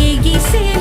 ilgisiz